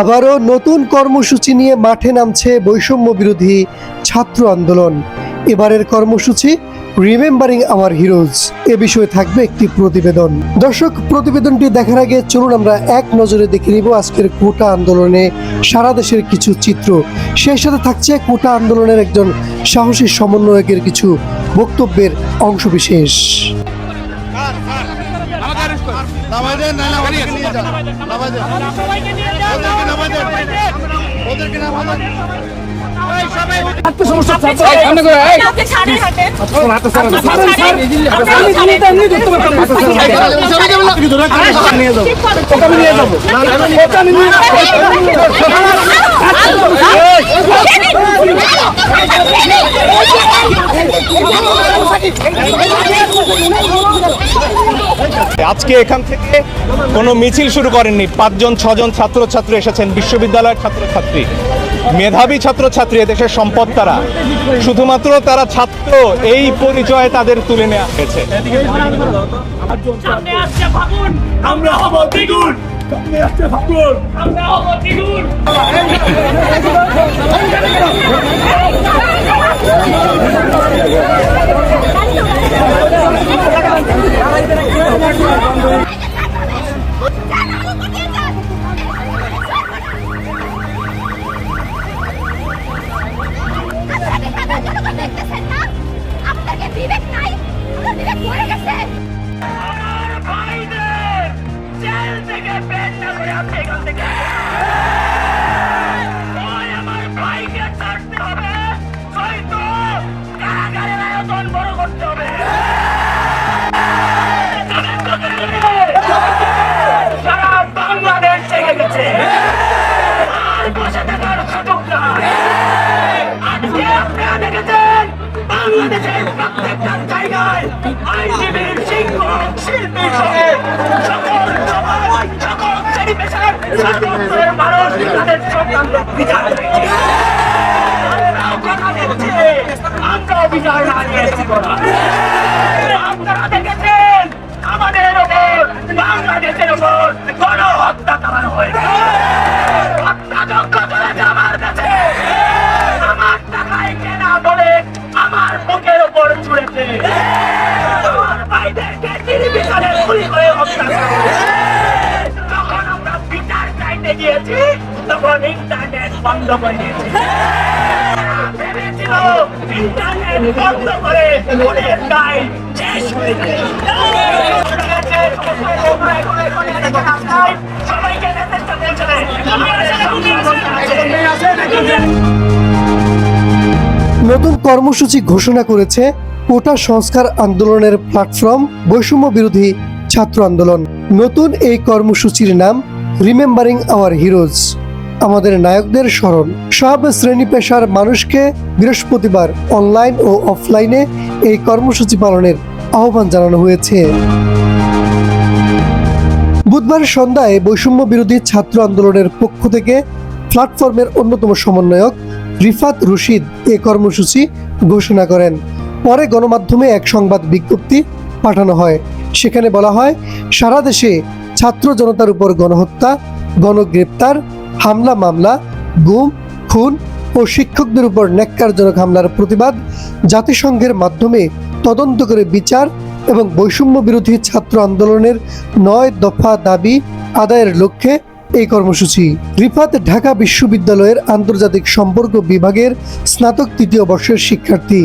আবারও নতুন কর্মসূচি নিয়ে মাঠে নামছে বৈষম্য বিরোধী ছাত্র আন্দোলন। এবারের কর্মসূচি রিমেম্বারিং আওয়ার হিরোজ এ বিষয়ে থাকবে একটি প্রতিবেদন। দর্শক, প্রতিবেদনটি দেখার আগে চলুন আমরা এক নজরে দেখে নিব আজকের কোটা আন্দোলনে সারা দেশের কিছু চিত্র। সেই সাথে থাকছে কোটা আন্দোলনের একজন সাহসী সমন্বয়কের কিছু বক্তব্যের অংশবিশেষ। নামাই দেন না না ওদেরকে নিয়ে যান। নামাই দেন। সবাইকে নিয়ে যাও ওদেরকে নামাই দেন ওদেরকে নামাই দেন। আপনি ছাড়েন। হাতে। ঠিক করে নিয়ে যাব। আজকে এখান থেকে কোনো মিছিল শুরু করেননি। পাঁচজন, ছজন ছাত্রছাত্রী এসেছেন, বিশ্ববিদ্যালয়ের ছাত্রছাত্রী। মেধাবী ছাত্রছাত্রী, এদেশের সম্পদ তারা। শুধুমাত্র তারা ছাত্র, এই পরিচয়ে তাদের তুলে নেওয়া হয়েছে। আমরা সামনে আসছে ফাগুন আমরা হব দ্বিগুণ আপনাকে বিবেক নাই বিবেক মরে গেছে। জেল থেকে বের না করে আপনি এখান থেকে আমার ভাইকে ছাড়তে হবে। নয়তো কারাগারের আয়তন বড় করতে হবে। সারা বাংলাদেশ জেগে গেছে। আর বসে থাকার সুযোগ নাই। আজকে আপনারা দেখেছেন, বাংলাদেশের প্রত্যেকটা জায়গায় আইনজীবীর শিক্ষক শিল্পী না নিয়েছি করা আপনারা দেখেছেন তখন ইন্টারনেট বন্ধ করে দিয়েছি। নতুন কর্মসূচি ঘোষণা করেছে কোটা সংস্কার আন্দোলনের প্ল্যাটফর্ম বৈষম্য বিরোধী ছাত্র আন্দোলন। নতুন এই কর্মসূচির নাম রিমেম্বারিং আওয়ার হিরোজ আমাদের নায়কদের স্মরণ। সব শ্রেণি পেশার মানুষকে বৃহস্পতিবার অনলাইন ও অফলাইনে এই কর্মসূচি পালনের আহ্বান জানানো হয়েছে। বুধবার সন্ধ্যায় বৈষম্য বিরোধী ছাত্র আন্দোলনের পক্ষ থেকে প্ল্যাটফর্মের অন্যতম সমন্বয়ক রিফাত রশিদ এ কর্মসূচি ঘোষণা করেন। পরে গণমাধ্যমে এক সংবাদ বিজ্ঞপ্তি পাঠানো হয়। সেখানে বলা হয়, সারা দেশে ছাত্র জনতার উপর গণহত্যা, গণগ্রেপ্তার, হামলা, মামলা, গুম, খুন ও শিক্ষকদের উপর ন্যাক্কারজনক হামলার প্রতিবাদ জাতিসংঘের মাধ্যমে তদন্ত করে বিচার এবং বৈষম্য বিরোধী ছাত্র আন্দোলনের নয় দফা দাবি আদায়ের লক্ষ্যে এই কর্মসূচি। রিফাত ঢাকা বিশ্ববিদ্যালয়ের আন্তর্জাতিক সম্পর্ক বিভাগের স্নাতক তৃতীয় বর্ষের শিক্ষার্থী।